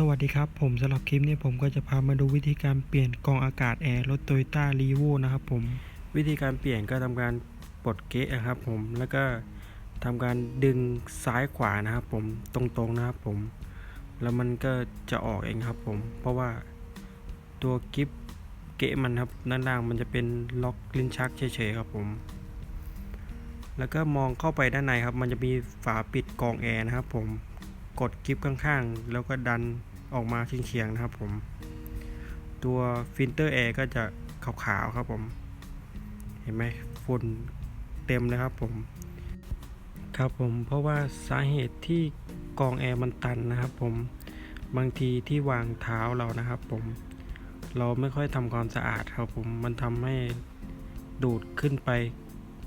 สวัสดีครับ ผมสำหรับคลิปนี้ผมก็จะพามาดูวิธีการเปลี่ยนกองอากาศแอร์รถโตโยต้ารีโวนะครับผมวิธีการเปลี่ยนก็ทำการปลดเกะนะครับผมแล้วก็ทำการดึงซ้ายขวานะครับผมตรงๆนะครับผม แล้วมันก็จะออกเองครับผม เพราะว่าตัวกิฟเกะมันครับด้านล่างมันจะเป็นล็อกลิ้นชักเฉยๆครับผม แล้วก็มองเข้าไปด้านในครับ มันจะมีฝาปิดกองแอร์นะครับผมกดกิฟข้างๆ แล้วก็ดัน ออกมาเคียงๆนะครับผม ตัวฟิลเตอร์แอร์ก็จะขาวๆครับผม เห็นไหมฝุ่นเต็มเลยครับผม ครับผมเพราะว่าสาเหตุที่กองแอร์มันตันนะครับผมบางทีที่วางเท้าเรานะครับผม เราไม่ค่อยทำความสะอาดครับผมมันทำให้ดูดขึ้นไป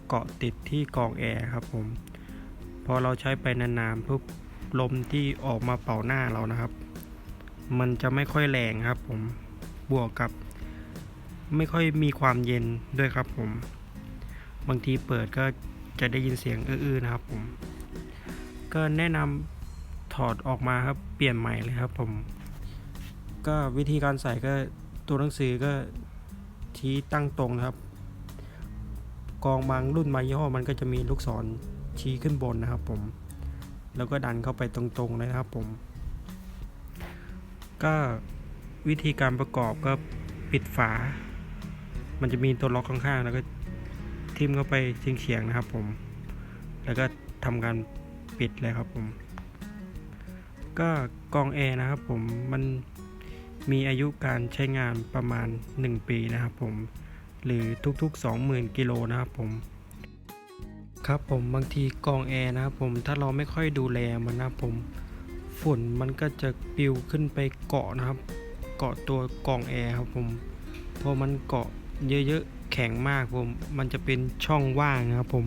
เกาะติดที่กองแอร์ครับผม พอเราใช้ไปนานๆปุ๊บลมที่ออกมาเป่าหน้าเรานะครับ มันจะไม่ค่อยแรงครับผมบวกกับ ไม่ค่อยมีความเย็นด้วยครับผม บางทีเปิดก็จะได้ยินเสียงอื้อๆนะครับผม ก็แนะนำถอดออกมาครับเปลี่ยนใหม่เลยครับผม ก็วิธีการใส่ก็ตัวหนังสือก็ชี้ตั้งตรงนะครับ กองบางรุ่นบางยี่ห้อมันก็จะมีลูกศรชี้ขึ้นบนนะครับผม แล้วก็ดันเข้าไปตรงๆเลยนะครับผม ก็วิธีการประกอบก็ปิดฝา มันจะมีตัวล็อกข้างๆ แล้วก็ทิมเข้าไปเฉียงๆนะครับผม แล้วก็ทำการปิดเลยครับผม ก็กองแอร์นะครับผมมันมีอายุการใช้งานประมาณ 1 ปีนะครับผม หรือทุกๆ 20,000 กิโลนะครับผม ครับผมบางทีกองแอร์นะครับผมถ้าเราไม่ค่อยดูแลมันนะครับผม ฝุ่นมันก็จะปิวขึ้นไปเกาะนะครับ เกาะตัวกรองแอร์ครับผมพอมันเกาะเยอะๆแข็งมากผมมันจะเป็นช่องว่างนะครับผม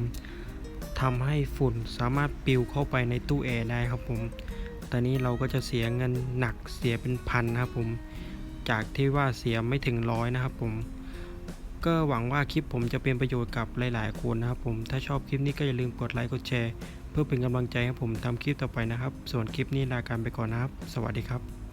ทำให้ฝุ่นสามารถปิวเข้าไปในตู้แอร์ได้ครับผมตอนนี้เราก็จะเสียเงินหนักเสียเป็นพันนะครับผมจากที่ว่าเสียไม่ถึงร้อยนะครับผมก็หวังว่าคลิปผมจะเป็นประโยชน์กับหลาย ๆ คนนะครับผม ถ้าชอบคลิปนี้ก็อย่าลืมกดไลค์ กดแชร์ เพื่อเป็นกำลังใจให้ผมทำคลิปต่อไปนะครับ ส่วนคลิปนี้ลาการไปก่อนนะครับ สวัสดีครับ